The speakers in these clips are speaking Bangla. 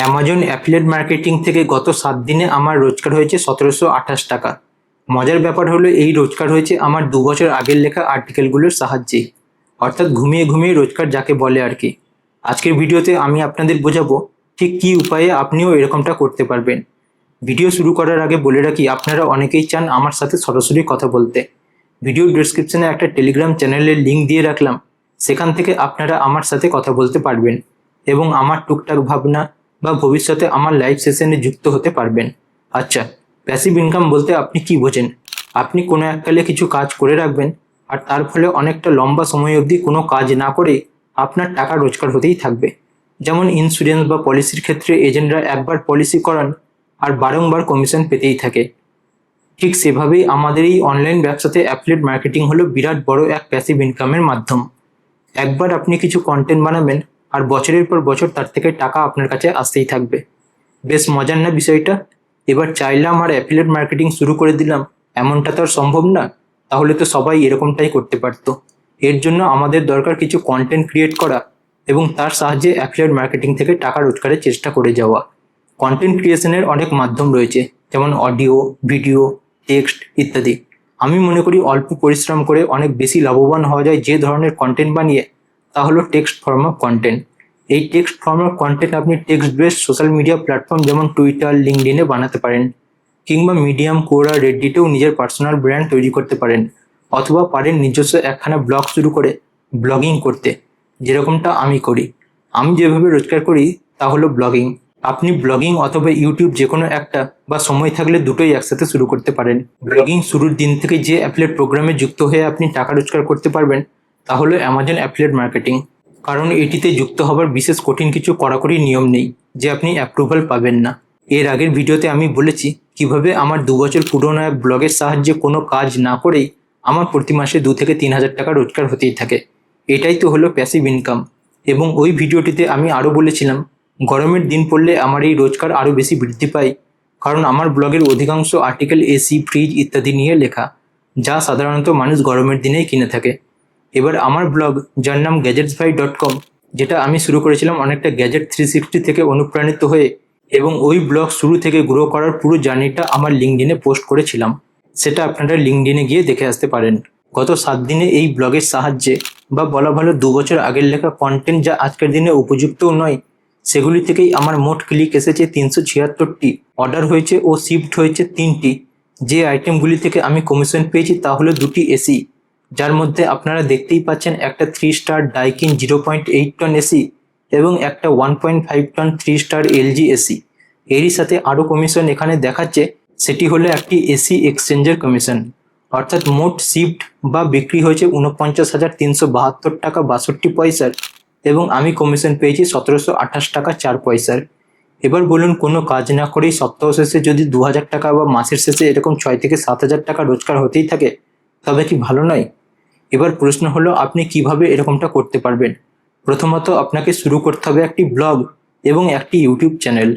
অ্যামাজন অ্যাফিলিয়েট মার্কেটিং থেকে গত সাত দিনে আমার রোজগার হয়েছে সতেরোশো আঠাশ টাকা। মজার ব্যাপার হলো এই রোজগার হয়েছে আমার দু বছর আগের লেখা আর্টিকেলগুলোর সাহায্যে। অর্থাৎ ঘুমিয়ে ঘুমিয়ে রোজগার যাকে বলে আর কি। আজকের ভিডিওতে আমি আপনাদের বোঝাবো ঠিক কী উপায়ে আপনিও এরকমটা করতে পারবেন। ভিডিও শুরু করার আগে বলে রাখি, আপনারা অনেকেই চান আমার সাথে সরাসরি কথা বলতে। ভিডিও ডিসক্রিপশনে একটা টেলিগ্রাম চ্যানেলের লিঙ্ক দিয়ে রাখলাম। সেখান থেকে আপনারা আমার সাথে কথা বলতে পারবেন। এবং আমার টুকটাক ভাবনা বা ভবিষ্যতে আমার লাইভ সেশনে যুক্ত হতে পারবেন। আচ্ছা প্যাসিভ ইনকাম বলতে আপনি কি বোঝেন? আপনি কোনো এককালে কিছু কাজ করে রাখবেন, আর তার ফলে অনেকটা লম্বা সময় অবধি কোনো কাজ না করে আপনার টাকা রোজগার হতেই থাকবে। যেমন ইন্স্যুরেন্স বা পলিসির ক্ষেত্রে এজেন্টরা একবার পলিসি করান, আর বারংবার কমিশন পেতেই থাকে। ঠিক সেভাবেই আমাদের এই অনলাইন ব্যবসাতে অ্যাফিলিয়েট মার্কেটিং হলো বিরাট বড় এক প্যাসিভ ইনকামের মাধ্যম। একবার আপনি কিছু কন্টেন্ট বানাবেন আর বছরের পর বছর তার থেকে টাকা আপনার কাছে আসতেই থাকবে। বেশ মজার না বিষয়টা? এবার চাইলাম আর অ্যাফিলেট মার্কেটিং শুরু করে দিলাম। এমনটা তো আর সম্ভব না। তাহলে তো সবাই এরকমটাই করতে পারতো। এর জন্য আমাদের দরকার কিছু কন্টেন্ট ক্রিয়েট করা এবং তার সাহায্যে অ্যাফিলেট মার্কেটিং থেকে টাকা রোজগারের চেষ্টা করে যাওয়া। কন্টেন্ট ক্রিয়েশনের অনেক মাধ্যম রয়েছে, যেমন অডিও ভিডিও টেক্সট ইত্যাদি। আমি মনে করি অল্প পরিশ্রম করে অনেক বেশি লাভবান হওয়া যায় যে ধরনের কন্টেন্ট বানিয়ে তা হলো টেক্সট ফর্ম অফ কন্টেন্ট এই টেক্সট ফর্ম অফ কন্টেন্ট আপনি text based social media platform যেমন টুইটার লিঙ্কডিনে বানাতে পারেন, কিংবা মিডিয়াম কোরা রেডডিটেও নিজের পার্সোনাল ব্র্যান্ড তৈরি করতে পারেন, অথবা পারেন নিজস্ব একখানা ব্লগ শুরু করে ব্লগিং করতে, যেরকমটা আমি করি। আমি যেভাবে রোজগার করি, তা হলো ব্লগিং আপনি ব্লগিং অথবা ইউটিউব যে কোনো একটা বা সময় থাকলে দুটোই একসাথে শুরু করতে পারেন। ব্লগিং শুরুর দিন থেকে যে অ্যাফিলেট প্রোগ্রামে যুক্ত হয়ে আপনি টাকা রোজগার করতে পারবেন তা হলো অ্যামাজন অ্যাফিলেট মার্কেটিং কারণ এটিতে যুক্ত হবার বিশেষ কঠিন কিছু কড়াকড়ি নিয়ম নেই, যে আপনি অ্যাপ্রুভাল পাবেন না। এর আগের ভিডিওতে আমি বলেছি, কীভাবে আমার দু বছর পুরনো এক ব্লগের সাহায্যে কোনো কাজ না করেই আমার প্রতি মাসে দু থেকে তিন হাজার টাকা রোজগার হতেই থাকে। এটাই তো হলো প্যাসিভ ইনকাম এবং ওই ভিডিওটিতে আমি আরও বলেছিলাম, গরমের দিন পড়লে আমার এই রোজগার আরও বেশি বৃদ্ধি পায়, কারণ আমার ব্লগের অধিকাংশ আর্টিকেল এসি ফ্রিজ ইত্যাদি নিয়ে লেখা, যা সাধারণত মানুষ গরমের দিনেই কিনে থাকে। এবার আমার ব্লগ যার নাম গ্যাজেটস ভাই ডট কম যেটা আমি শুরু করেছিলাম অনেকটা গ্যাজেট থ্রি সিক্সটি থেকে অনুপ্রাণিত হয়ে এবং ওই ব্লগ শুরু থেকে গ্রো করার পুরো জার্নিটা আমার লিঙ্কডিনে পোস্ট করেছিলাম। সেটা আপনারা লিঙ্কডিনে গিয়ে দেখে আসতে পারেন। গত সাত দিনে এই ব্লগের সাহায্যে বা বলা ভালো দু বছর আগের লেখা কন্টেন্ট যা আজকের দিনে উপযুক্তও নয়, সেগুলি থেকেই আমার মোট ক্লিক এসেছে তিনশো ছিয়াত্তরটি অর্ডার হয়েছে ও শিফট হয়েছে তিনটি। যে আইটেমগুলি থেকে আমি কমিশন পেয়েছি তা হলো দুটি এসি। যার মধ্যে আপনারা দেখতেই পাচ্ছেন একটা three star Daikin zero point eight ton AC এবং একটা one point five ton three star LG AC এরই সাথে আরও কমিশন এখানে দেখাচ্ছে, সেটি হলো একটি এসি এক্সচেঞ্জের কমিশন অর্থাৎ মোট শিফট বা বিক্রি হয়েছে উনপঞ্চাশ হাজার তিনশো বাহাত্তর টাকা বাষট্টি পয়সার এবং আমি কমিশন পেয়েছি সতেরোশো আঠাশ টাকা চার পয়সার। এবার বলুন, কোনো কাজ না করেই সপ্তাহ শেষে যদি দু হাজার টাকা বা মাসের শেষে এরকম ছয় থেকে সাত হাজার টাকা রোজগার হতেই থাকে, তবে কি ভালো নয়? এবার প্রশ্ন হলো, আপনি কীভাবে এরকমটা করতে পারবেন? প্রথমত আপনাকে শুরু করতে হবে একটি ব্লগ এবং একটি ইউটিউব চ্যানেল।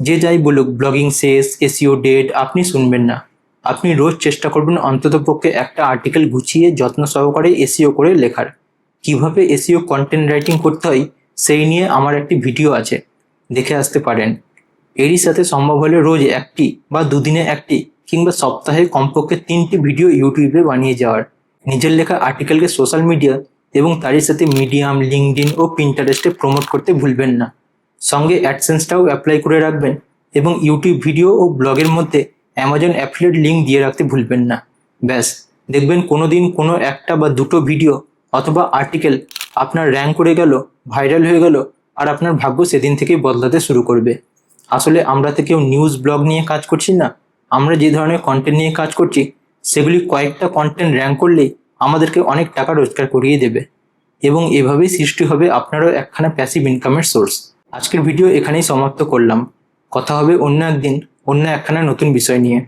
যে যাই বলুক, ব্লগিং শেষ, এসিও ডেট, আপনি শুনবেন না। আপনি রোজ চেষ্টা করবেন অন্ততপক্ষে একটা আর্টিকেল গুছিয়ে যত্ন সহকারে এসিও করে লেখার। কীভাবে এসিও কন্টেন্ট রাইটিং করতে হয়, সেই নিয়ে আমার একটি ভিডিও আছে। দেখে আসতে পারেন। এরই সাথে সম্ভব হলে রোজ একটি বা দুদিনে একটি কিংবা সপ্তাহে কমপক্ষে তিনটি ভিডিও ইউটিউবে বানিয়ে যাওয়ার। নিজের লেখা আর্টিকেলকে সোশ্যাল মিডিয়া এবং তারই সাথে মিডিয়াম লিঙ্কডিন ও পিন্টারেস্টে প্রমোট করতে ভুলবেন না। সঙ্গে অ্যাডসেন্সটাও অ্যাপ্লাই করে রাখবেন এবং ইউটিউব ভিডিও ও ব্লগের মধ্যে অ্যামাজন অ্যাফিলেট লিঙ্ক দিয়ে রাখতে ভুলবেন না। ব্যাস, দেখবেন কোনো দিন কোনো একটা বা দুটো ভিডিও অথবা আর্টিকেল আপনার র্যাঙ্ক করে গেল ভাইরাল হয়ে গেল আর আপনার ভাগ্য সেদিন থেকেই বদলাতে শুরু করবে। আসলে আমরা তো কেউ নিউজ ব্লগ নিয়ে কাজ করছি না। আমরা যে ধরনের কন্টেন্ট নিয়ে কাজ করছি, সেগুলি কয়েকটা কন্টেন্ট র্যাঙ্ক করলেই আমাদেরকে অনেক টাকা রোজগার করিয়ে দেবে এবং এভাবেই সৃষ্টি হবে আপনারও একখানা প্যাসিভ ইনকামের সোর্স আজকের ভিডিও এখানেই সমাপ্ত করলাম। কথা হবে অন্য একদিন, অন্য একখানা নতুন বিষয় নিয়ে।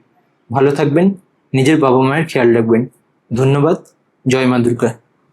ভালো থাকবেন, নিজের বাবা মায়ের খেয়াল রাখবেন। ধন্যবাদ, জয় মা দুর্গা।